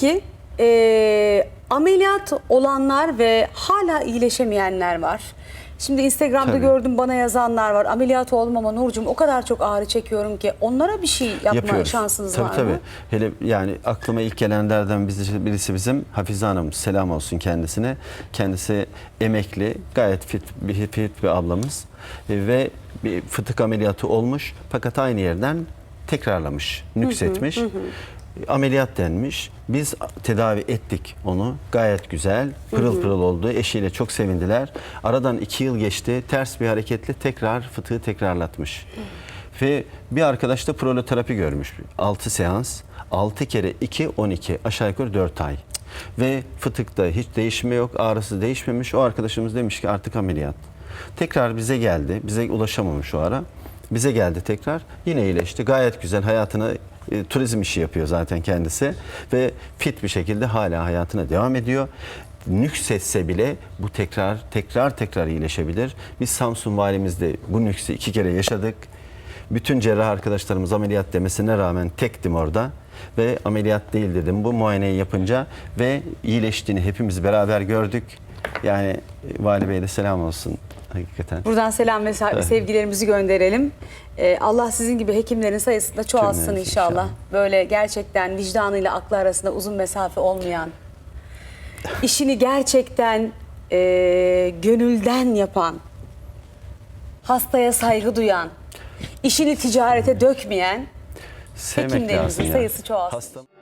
Peki e, ameliyat olanlar ve hala iyileşemeyenler var. Şimdi Instagram'da Tabii. gördüm bana yazanlar var. Ameliyat oldum ama Nurcum o kadar çok ağrı çekiyorum ki onlara bir şey yapma Yapıyoruz. şansınız tabii, var tabii. mı? Hele yani aklıma ilk gelenlerden birisi, bizim Hafize Hanım. Selam olsun kendisine. Kendisi emekli, gayet fit bir, fit bir ablamız. E, ve bir fıtık ameliyatı olmuş fakat aynı yerden tekrarlamış, nüksetmiş. Ameliyat denmiş. Biz tedavi ettik onu. Gayet güzel. Pırıl pırıl oldu. Eşiyle çok sevindiler. Aradan iki yıl geçti. Ters bir hareketle tekrar fıtığı tekrarlatmış. Ve bir arkadaş da proloterapi görmüş. 6 seans. 6 kere 2, 12. Aşağı yukarı 4 ay. Ve fıtıkta hiç değişme yok. Ağrısı değişmemiş. O arkadaşımız demiş ki artık ameliyat. Tekrar bize geldi. Bize ulaşamamış o ara. Bize geldi tekrar. Yine iyileşti. Gayet güzel hayatına e, turizm işi yapıyor zaten kendisi ve fit bir şekilde hala hayatına devam ediyor. Nüksetse bile bu tekrar tekrar tekrar iyileşebilir. Biz Samsun valimizde bu nüksü iki kere yaşadık. Bütün cerrah arkadaşlarımız ameliyat demesine rağmen tektim orada ve ameliyat değil dedim. Bu muayeneyi yapınca ve iyileştiğini hepimiz beraber gördük. Yani e, Vali Bey'e de selam olsun hakikaten. Buradan selam ve sevgilerimizi gönderelim. Ee, Allah sizin gibi hekimlerin sayısını da çoğalsın Cümlemiz inşallah. inşallah. Böyle gerçekten vicdanıyla aklı arasında uzun mesafe olmayan, işini gerçekten e, gönülden yapan, hastaya saygı duyan, işini ticarete dökmeyen Sevmek hekimlerimizin lazım ya. sayısı çoğalsın. Hasta-